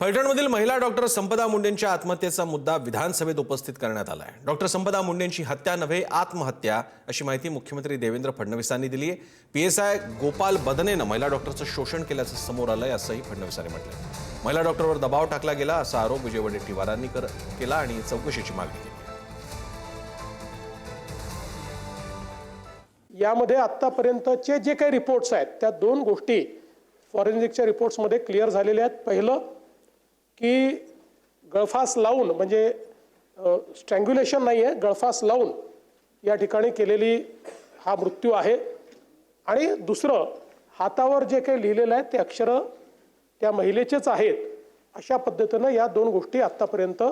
फलटणमधील महिला डॉक्टर संपदा मुंडेंच्या आत्महत्येचा मुद्दा विधानसभेत उपस्थित करण्यात आला आहे डॉक्टर संपदा मुंडेंची हत्या नव्हे आत्महत्या अशी माहिती मुख्यमंत्री देवेंद्र फडणवीसांनी दिली आहे पीएसआय गोपाल बदनेनं महिला डॉक्टरचं शोषण केल्याचं समोर आलंय असंही फडणवीसांनी म्हटलं महिला डॉक्टरवर दबाव टाकला गेला असा आरोप विजय वडेट्टीवारांनी कर- केला आणि चौकशीची मागणी केली. यामध्ये आत्तापर्यंतचे जे काही रिपोर्ट्स आहेत त्या दोन गोष्टी फॉरेन्सिकच्या रिपोर्ट्समध्ये क्लिअर झालेल्या आहेत. पहिलं की गळफास लावून म्हणजे स्ट्रँग्युलेशन नाही आहे गळफास लावून या ठिकाणी केलेली हा मृत्यू आहे. आणि दुसरं हातावर जे काही लिहिलेलं आहे ते अक्षरं त्या महिलेचेच आहेत. अशा पद्धतीनं या दोन गोष्टी आत्तापर्यंत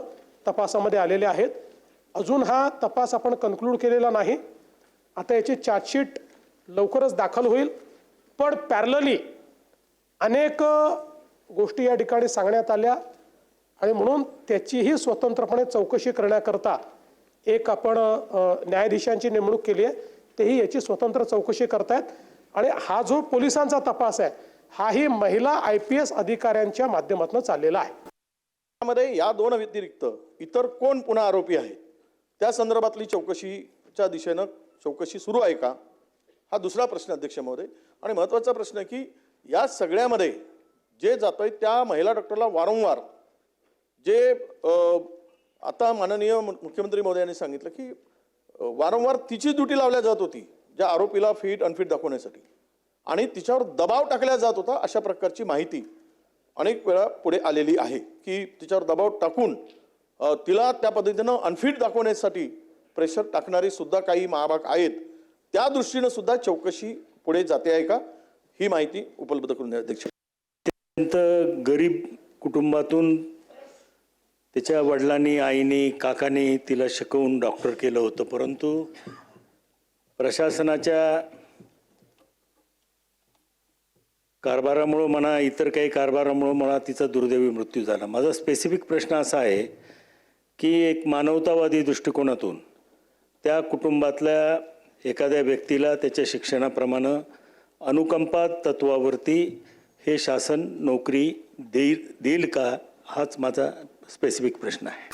तपासामध्ये आलेल्या आहेत. अजून हा तपास आपण कन्क्लूड केलेला नाही. आता याची चार्जशीट लवकरच दाखल होईल. पण पॅरलली अनेक गोष्टी या ठिकाणी सांगण्यात आल्या. आणि म्हणून त्याचीही स्वतंत्रपणे चौकशी करण्याकरता एक आपण न्यायाधीशांची नेमणूक केली आहे. तेही याची स्वतंत्र चौकशी करतायत. आणि हा जो पोलिसांचा तपास आहे हाही महिला आय पी एस अधिकाऱ्यांच्या माध्यमातून चाललेला आहे. त्यामध्ये या दोन व्यतिरिक्त इतर कोण पुन्हा आरोपी आहेत त्या संदर्भातली चौकशीच्या दिशेनं चौकशी सुरू आहे का? हा दुसरा प्रश्न अध्यक्ष महोदय. आणि महत्त्वाचा प्रश्न की या सगळ्यामध्ये जे जातोय त्या महिला डॉक्टरला वारंवार जे आता माननीय मुख्यमंत्री महोदयांनी सांगितलं की वारंवार तिची ड्युटी लावल्या जात होती ज्या आरोपीला फिट अनफिट दाखवण्यासाठी. आणि तिच्यावर दबाव टाकला जात होता अशा प्रकारची माहिती अनेक वेळा पुढे आलेली आहे की तिच्यावर दबाव टाकून तिला त्या पद्धतीनं अनफिट दाखवण्यासाठी प्रेशर टाकणारे सुद्धा काही महाभाग आहेत. त्या दृष्टीनं सुद्धा चौकशी पुढे जाते आहे का? ही माहिती उपलब्ध करून द्या. अध्यक्ष अत्यंत गरीब कुटुंबातून त्याच्या वडिलांनी आईने काकाने तिला शिकवून डॉक्टर केलं होतं. परंतु प्रशासनाच्या कारभारामुळं म्हणा इतर काही कारभारामुळं म्हणा तिचा दुर्दैवी मृत्यू झाला. माझा स्पेसिफिक प्रश्न असा आहे की एक मानवतावादी दृष्टिकोनातून त्या कुटुंबातल्या एखाद्या व्यक्तीला त्याच्या शिक्षणाप्रमाणे अनुकंपा तत्वावरती हे शासन नोकरी देईल देईल का? हाच माझा स्पेसिफिक प्रश्न आहे.